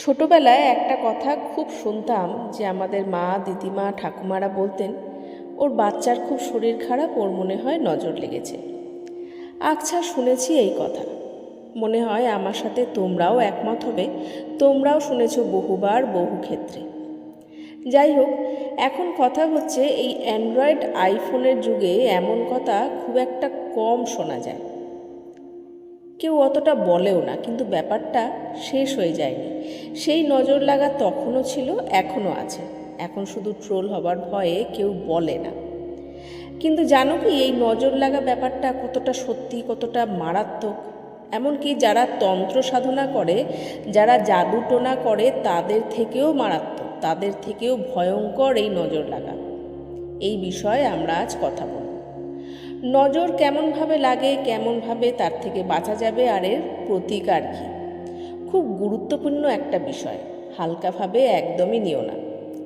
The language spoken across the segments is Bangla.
ছোটবেলায় একটা কথা খুব শুনতাম যে আমাদের মা, দিদিমা, ঠাকুমারা বলতেন, ওর বাচ্চার খুব শরীর খারাপ, ওর মনে হয় নজর লেগেছে। আচ্ছা শুনেছি এই কথা। মনে হয় আমার সাথে তোমরাও একমত হবে, তোমরাও শুনেছ বহুবার বহু ক্ষেত্রে। যাই হোক, এখন কথা হচ্ছে এই অ্যান্ড্রয়েড আইফোনের যুগে এমন কথা খুব একটা কম শোনা যায়। কেউ অতটা বলেও না, কিন্তু ব্যাপারটা শেষ হয়ে যায়নি। সেই নজর লাগা তখনও ছিল, এখনও আছে। এখন শুধু ট্রোল হবার ভয়ে কেউ বলে না। কিন্তু জানো কি, এই নজর লাগা ব্যাপারটা কতটা সত্যি, কতটা মারাত্মক? এমনকি যারা তন্ত্র সাধনা করে, যারা জাদু টোনা করে, তাদের থেকেও মারাত্মক, তাদের থেকেও ভয়ঙ্কর এই নজর লাগা। এই বিষয়ে আমরা আজ কথা বলব। নজর কেমনভাবে লাগে, কেমনভাবে তার থেকে বাঁচা যাবে আর এর প্রতিকার কী? খুব গুরুত্বপূর্ণ একটা বিষয়, হালকাভাবে একদমই নিও না।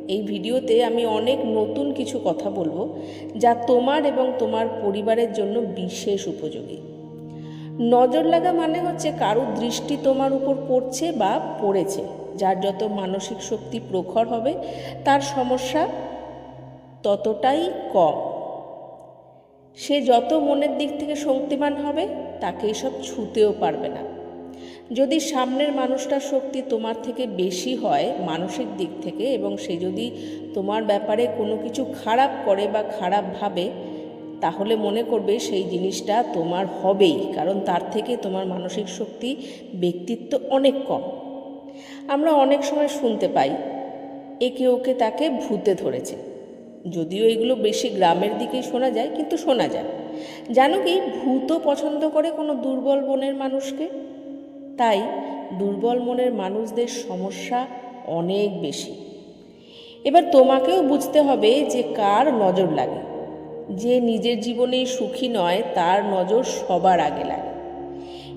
এই ভিডিওতে আমি অনেক নতুন কিছু কথা বলব যা তোমার এবং তোমার পরিবারের জন্য বিশেষ উপযোগী। নজর লাগা মানে হচ্ছে কারুর দৃষ্টি তোমার উপর পড়ছে বা পড়েছে, যার যত মানসিক শক্তি প্রখর হবে, তার সমস্যা ততটাই কম। সে যত মনের দিক থেকে শক্তিমান হবে, তাকে এসব ছুতেও পারবে না। যদি সামনের মানুষটার শক্তি তোমার থেকে বেশি হয় মানসিক দিক থেকে এবং সে যদি তোমার ব্যাপারে কোনো কিছু খারাপ করে বা খারাপ ভাবে, তাহলে মনে করবে সেই জিনিসটা তোমার হবেই, কারণ তার থেকে তোমার মানসিক শক্তি, ব্যক্তিত্ব অনেক কম। আমরা অনেক সময় শুনতে পাই, একে ওকে তাকে ভূতে ধরেছে। যদিও এগুলো বেশি গ্রামের দিকেই শোনা যায়, কিন্তু শোনা যায়। জানো কি, ভূতও পছন্দ করে কোনো দুর্বল মনের মানুষকে? তাই দুর্বল মনের মানুষদের সমস্যা অনেক বেশি। এবার তোমাকেও বুঝতে হবে যে কার নজর লাগে। যে নিজের জীবনে সুখী নয়, তার নজর সবার আগে লাগে।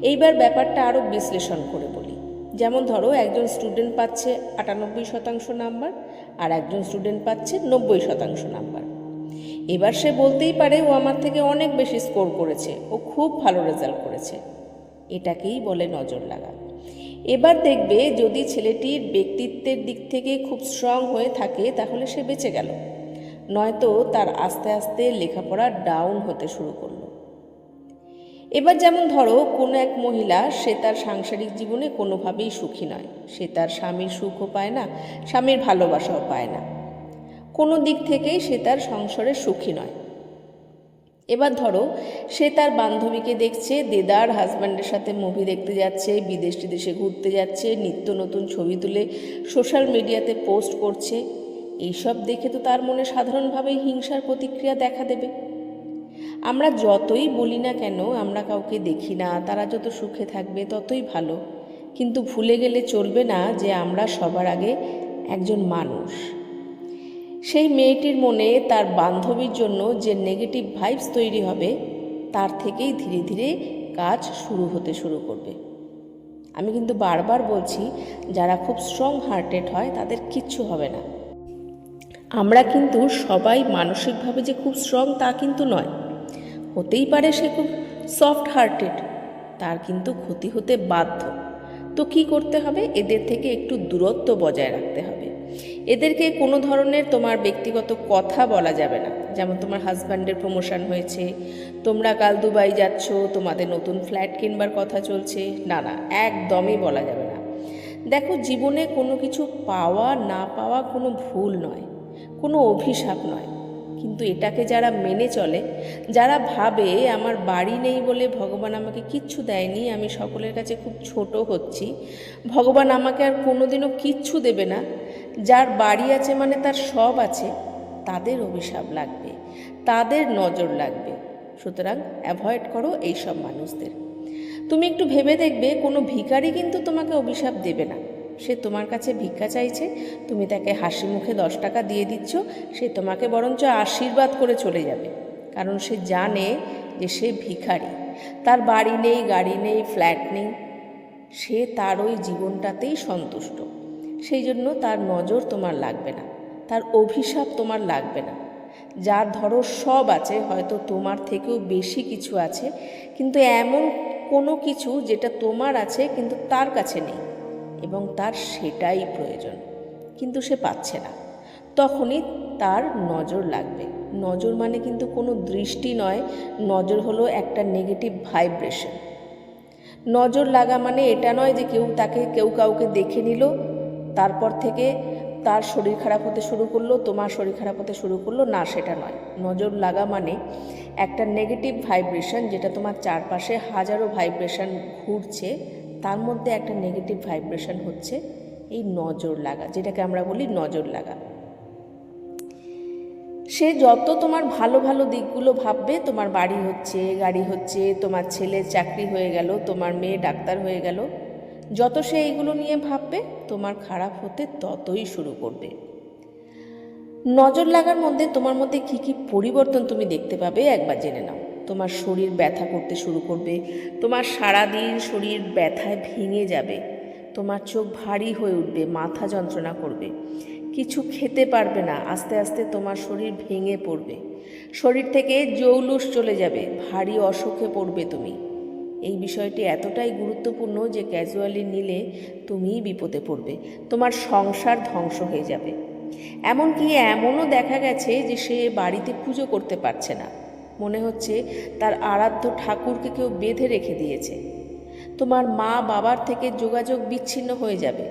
এইবার ব্যাপারটা আরও বিশ্লেষণ করে যেমন ধরো একজন স্টুডেন্ট পাচ্ছে আটানব্বই শতাংশ নাম্বার আর একজন স্টুডেন্ট পাচ্ছে নব্বই শতাংশ নাম্বার এবার সে বলতেই পারে ও আমার থেকে অনেক বেশি স্কোর করেছে, ও খুব ভালো রেজাল্ট করেছে। এটাকেই বলে নজর লাগা। এবার দেখবে যদি ছেলেটির ব্যক্তিত্বের দিক থেকে খুব স্ট্রং হয়ে থাকে, তাহলে সে বেঁচে গেল। নয়তো তার আস্তে আস্তে লেখাপড়া ডাউন হতে শুরু করল। এবার যেমন ধরো, কোনো এক মহিলা, সে তার সাংসারিক জীবনে কোনোভাবেই সুখী নয়। সে তার স্বামীর সুখও পায় না, স্বামীর ভালোবাসাও পায় না। কোনো দিক থেকেই সে তার সংসারে সুখী নয়। এবার ধরো, সে তার বান্ধবীকে দেখছে, দেদার হাজব্যান্ডের সাথে মুভি দেখতে যাচ্ছে, বিদেশ দেশে ঘুরতে যাচ্ছে, নিত্য নতুন ছবি তুলে সোশ্যাল মিডিয়াতে পোস্ট করছে। এইসব দেখে তো তার মনে সাধারণভাবেই হিংসার প্রতিক্রিয়া দেখা দেবে। আমরা যতই বলি না কেন, আমরা কাউকে দেখি না, তারা যত সুখে থাকবে ততই ভালো। কিন্তু ভুলে গেলে চলবে না যে আমরা সবার আগে একজন মানুষ। সেই মেয়েটির মনে তার বান্ধবীর জন্য যে নেগেটিভ ভাইবস তৈরি হবে, তার থেকেই ধীরে ধীরে কাজ শুরু হতে শুরু করবে। আমি কিন্তু বারবার বলছি, যারা খুব স্ট্রং হার্টেড হয়, তাদের কিচ্ছু হবে না। আমরা কিন্তু সবাই মানসিকভাবে যে খুব স্ট্রং তা কিন্তু নয়। হতেই পারে সে খুব সফট হার্টেড তার কিন্তু ক্ষতি হতে বাধ্য। তো কি করতে হবে? এদের থেকে একটু দূরত্ব বজায় রাখতে হবে। এদেরকে কোনো ধরনের তোমার ব্যক্তিগত কথা বলা যাবে না। যেমন তোমার হাজব্যান্ডের প্রমোশন হয়েছে, তোমরা কাল দুবাই যাচ্ছ, তোমাদের নতুন ফ্ল্যাট কিনবার কথা চলছে। না না, একদমই বলা যাবে না। দেখো, জীবনে কোনো কিছু পাওয়া না পাওয়া কোনো ভুল নয়। কোনো অভিশাপ নয়। কিন্তু এটাকে যারা মেনে চলে, যারা ভাবে আমার বাড়ি নেই বলে ভগবান আমাকে কিচ্ছু দেয়নি, আমি সকলের কাছে খুব ছোট হচ্ছি, ভগবান আমাকে আর কোনোদিনও কিচ্ছু দেবে না। যার বাড়ি আছে মানে তার সব আছে, তাদের অভিশাপ লাগবে, তাদের নজর লাগবে। সুতরাং অ্যাভয়েড করো এইসব মানুষদের। তুমি একটু ভেবে দেখবে, কোনো ভিখারি কিন্তু তোমাকে অভিশাপ দেবে না। সে তোমার কাছে ভিক্ষা চাইছে, তুমি তাকে হাসি মুখে দশ টাকা দিয়ে দিচ্ছ, সে তোমাকে বরঞ্চ আশীর্বাদ করে চলে যাবে। কারণ সে জানে যে সে ভিখারি। তার বাড়ি নেই, গাড়ি নেই, ফ্ল্যাট নেই। সে তার ওই জীবনটাতেই সন্তুষ্ট। সেই জন্য তার নজর তোমার লাগবে না। তার অভিশাপ তোমার লাগবে না। যার ধরো সব আছে, হয়তো তোমার থেকেও বেশি কিছু আছে, কিন্তু এমন কোনো কিছু যেটা তোমার আছে, কিন্তু তার কাছে নেই। এবং তার সেটাই প্রয়োজন। কিন্তু সে পাচ্ছে না। তখনই তার নজর লাগবে। নজর মানে কিন্তু কোনো দৃষ্টি নয়, নজর হলো একটা নেগেটিভ ভাইব্রেশন নজর লাগা মানে এটা নয় যে কেউ তাকে, কেউ কাউকে দেখে নিল, তারপর থেকে তার শরীর খারাপ হতে শুরু করল, তোমার শরীর খারাপ হতে শুরু করল, না, সেটা নয়। নজর লাগা মানে একটা নেগেটিভ ভাইব্রেশন যেটা তোমার চারপাশে হাজারো ভাইব্রেশন ঘুরছে তার মধ্যে একটা নেগেটিভ ভাইব্রেশন হচ্ছে এই নজর লাগা, যেটাকে আমরা বলি নজর লাগা। সে যত তোমার ভালো ভালো দিকগুলো ভাববে, তোমার বাড়ি হচ্ছে, গাড়ি হচ্ছে, তোমার ছেলে চাকরি হয়ে গেল, তোমার মেয়ে ডাক্তার হয়ে গেল, যত সে এইগুলো নিয়ে ভাববে, তোমার খারাপ হতে ততই শুরু করবে। নজর লাগার মধ্যে তোমার মধ্যে কি কি পরিবর্তন তুমি দেখতে পাবে একবার জেনে নাও। তোমার শরীর ব্যথা করতে শুরু করবে। তোমার সারাদিন শরীর ব্যথায় ভেঙে যাবে। তোমার চোখ ভারী হয়ে উঠবে, মাথা যন্ত্রণা করবে। কিছু খেতে পারবে না, আস্তে আস্তে তোমার শরীর ভেঙে পড়বে। শরীর থেকে জৌলুস চলে যাবে, ভারী অসুখে পড়বে তুমি। এই বিষয়টি এতটাই গুরুত্বপূর্ণ যে ক্যাজুয়ালি নিলে তুমিই বিপদে পড়বে, তোমার সংসার ধ্বংস হয়ে যাবে। এমনকি এমনও দেখা গেছে যে সে বাড়িতে পুজো করতে পারছে না। মনে হচ্ছে তার আরাধ্য ঠাকুরকে কেউ বেঁধে রেখে দিয়েছে। তোমার মা বাবার থেকে যোগাযোগ বিচ্ছিন্ন হয়ে যাবে।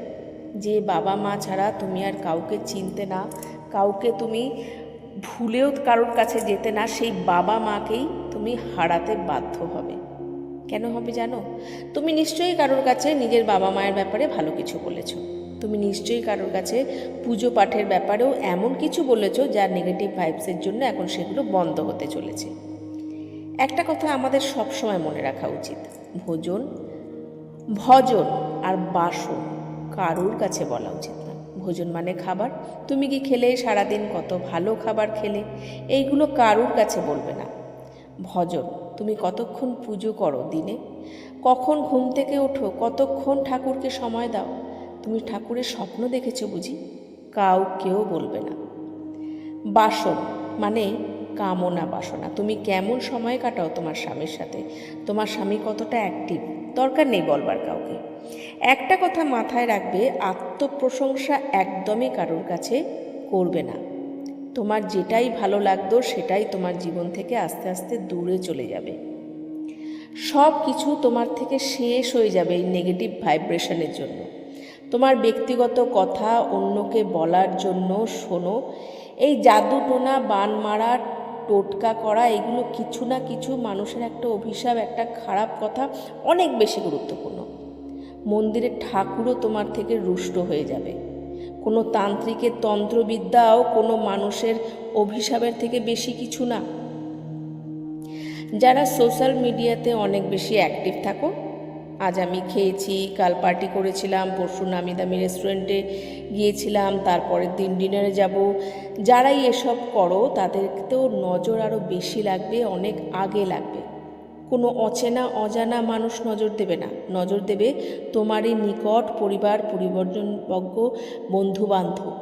যে বাবা মা ছাড়া তুমি আর কাউকে চিনতে না, কাউকে তুমি ভুলেও কারোর কাছে যেতে না, সেই বাবা মাকেই তুমি হারাতে বাধ্য হবে। কেন হবে জানো? তুমি নিশ্চয়ই কারোর কাছে নিজের বাবা মায়ের ব্যাপারে ভালো কিছু বলেছ। তুমি নিশ্চয়ই কারোর কাছে পুজো পাঠের ব্যাপারেও এমন কিছু বলেছ যার নেগেটিভ ভাইবসের জন্য এখন সেগুলো বন্ধ হতে চলেছে। একটা কথা আমাদের সবসময় মনে রাখা উচিত। ভোজন, ভজন আর বাসন কারোর কাছে বলা উচিত না। ভোজন মানে খাবার। তুমি কি খেলে? সারাদিন কত ভালো খাবার খেলে? এইগুলো কারোর কাছে বলবে না। ভজন, তুমি কতক্ষণ পুজো করো দিনে? কখন ঘুম থেকে ওঠো? কতক্ষণ ঠাকুরকে সময় দাও? তুমি ঠাকুরের স্বপ্ন দেখেছ বুঝি? কাউ কেউ বলবে না। বাসন মানে কামনা বাসনা। তুমি কেমন সময় কাটাও তোমার স্বামীর সাথে? তোমার স্বামী কতটা অ্যাক্টিভ দরকার নেই বলবার কাউকে। একটা কথা মাথায় রাখবে, আত্মপ্রশংসা একদমই কারোর কাছে করবে না। তোমার যেটাই ভালো লাগতো, সেটাই তোমার জীবন থেকে আস্তে আস্তে দূরে চলে যাবে। সব কিছু তোমার থেকে শেষ হয়ে যাবে এই নেগেটিভ ভাইব্রেশনের জন্য। তোমার ব্যক্তিগত কথা অন্যকে বলার জন্য শোনো। এই জাদু টোনা, বান মারা, টোটকা করা, এগুলো কিছু না কিছু মানুষের একটা অভিশাপ, একটা খারাপ কথা অনেক বেশি গুরুত্বপূর্ণ। মন্দিরের ঠাকুরও তোমার থেকে রুষ্ট হয়ে যাবে। কোনো তান্ত্রিকের তন্ত্রবিদ্যাও কোনো মানুষের অভিশাপের থেকে বেশি কিছু না। যারা সোশ্যাল মিডিয়াতে অনেক বেশি অ্যাক্টিভ থাকো আজ আমি খেয়েছি, কাল পার্টি করেছিলাম, পরশু নামি দামি রেস্টুরেন্টে গিয়েছিলাম, তারপরের দিন ডিনারে যাব। যারাই এসব করো তাদেরকেও নজর আরও বেশি লাগবে, অনেক আগে লাগবে। কোনো অচেনা, অজানা মানুষ নজর দেবে না। নজর দেবে তোমারই নিকট পরিবার পরিবর্তনবজ্ঞ বন্ধু বান্ধব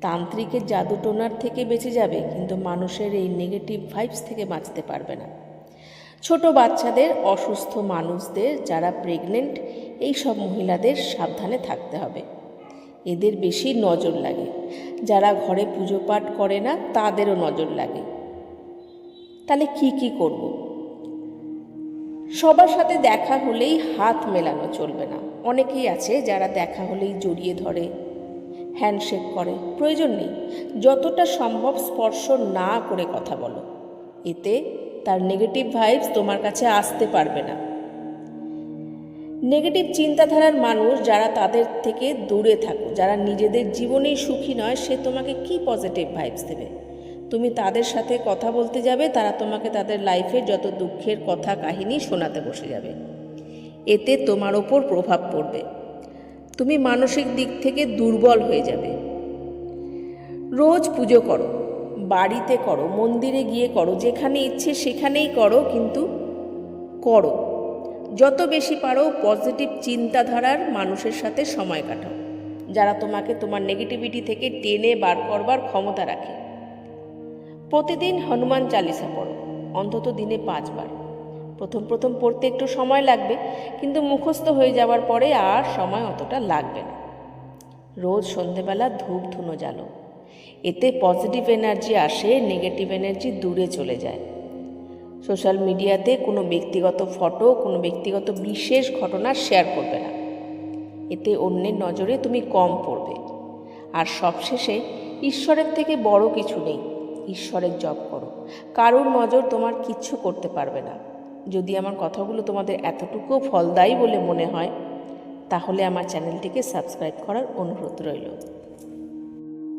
তান্ত্রিকের জাদুটোনার থেকে বেঁচে যাবে, কিন্তু মানুষের এই নেগেটিভ ভাইবস থেকে বাঁচতে পারবে না। ছোট বাচ্চাদের, অসুস্থ মানুষদের, যারা প্রেগনেন্ট এই সব মহিলাদের সাবধানে থাকতে হবে। এদের বেশি নজর লাগে। যারা ঘরে পুজো পাঠ করে না, তাদেরও নজর লাগে। তাহলে কি কি করব? সবার সাথে দেখা হলেই হাত মেলানো চলবে না। অনেকেই আছে যারা দেখা হলেই জড়িয়ে ধরে হ্যান্ডশেক করে। প্রয়োজন নেই। যতটা সম্ভব স্পর্শ না করে কথা বলো। এতে তার নেগেটিভ ভাইবস তোমার কাছে আসতে পারবে না। নেগেটিভ চিন্তাধারার মানুষ যারা তাদের থেকে দূরে থাকো যারা নিজেদের জীবনেই সুখী নয়, সে তোমাকে কি পজিটিভ ভাইবস দেবে? তুমি তাদের সাথে কথা বলতে যাবে, তারা তোমাকে তাদের লাইফে যত দুঃখের কথা কাহিনী শোনাতে বসে যাবে। এতে তোমার ওপর প্রভাব পড়বে। তুমি মানসিক দিক থেকে দুর্বল হয়ে যাবে। রোজ পুজো করো। বাড়িতে করো, মন্দিরে গিয়ে করো, যেখানে ইচ্ছে সেখানেই করো, কিন্তু করো। যত বেশি পারো পজিটিভ চিন্তাধারার মানুষের সাথে সময় কাটাও, যারা তোমাকে তোমার নেগেটিভিটি থেকে টেনে বার করবার ক্ষমতা রাখে। প্রতিদিন হনুমান চালিসা পড়ো, অন্তত দিনে পাঁচবার। প্রথম প্রথম পড়তে একটু সময় লাগবে, কিন্তু মুখস্থ হয়ে যাওয়ার পরে আর সময় অতটা লাগবে না। রোজ সন্ধেবেলা ধূপ ধুনো জ্বালো। এতে পজিটিভ এনার্জি আসে নেগেটিভ এনার্জি দূরে চলে যায়। সোশ্যাল মিডিয়াতে কোনো ব্যক্তিগত ফটো কোনো ব্যক্তিগত বিশেষ ঘটনা শেয়ার করবে না। এতে অন্যের নজরে তুমি কম পড়বে। আর সবশেষে, ঈশ্বরের থেকে বড় কিছু নেই। ঈশ্বরের জপ করো। কারোর নজর তোমার কিচ্ছু করতে পারবে না। যদি আমার কথাগুলো তোমাদের এতটুকুও ফলদায়ী বলে মনে হয়, তাহলে আমার চ্যানেলটিকে সাবস্ক্রাইব করার অনুরোধ রইল।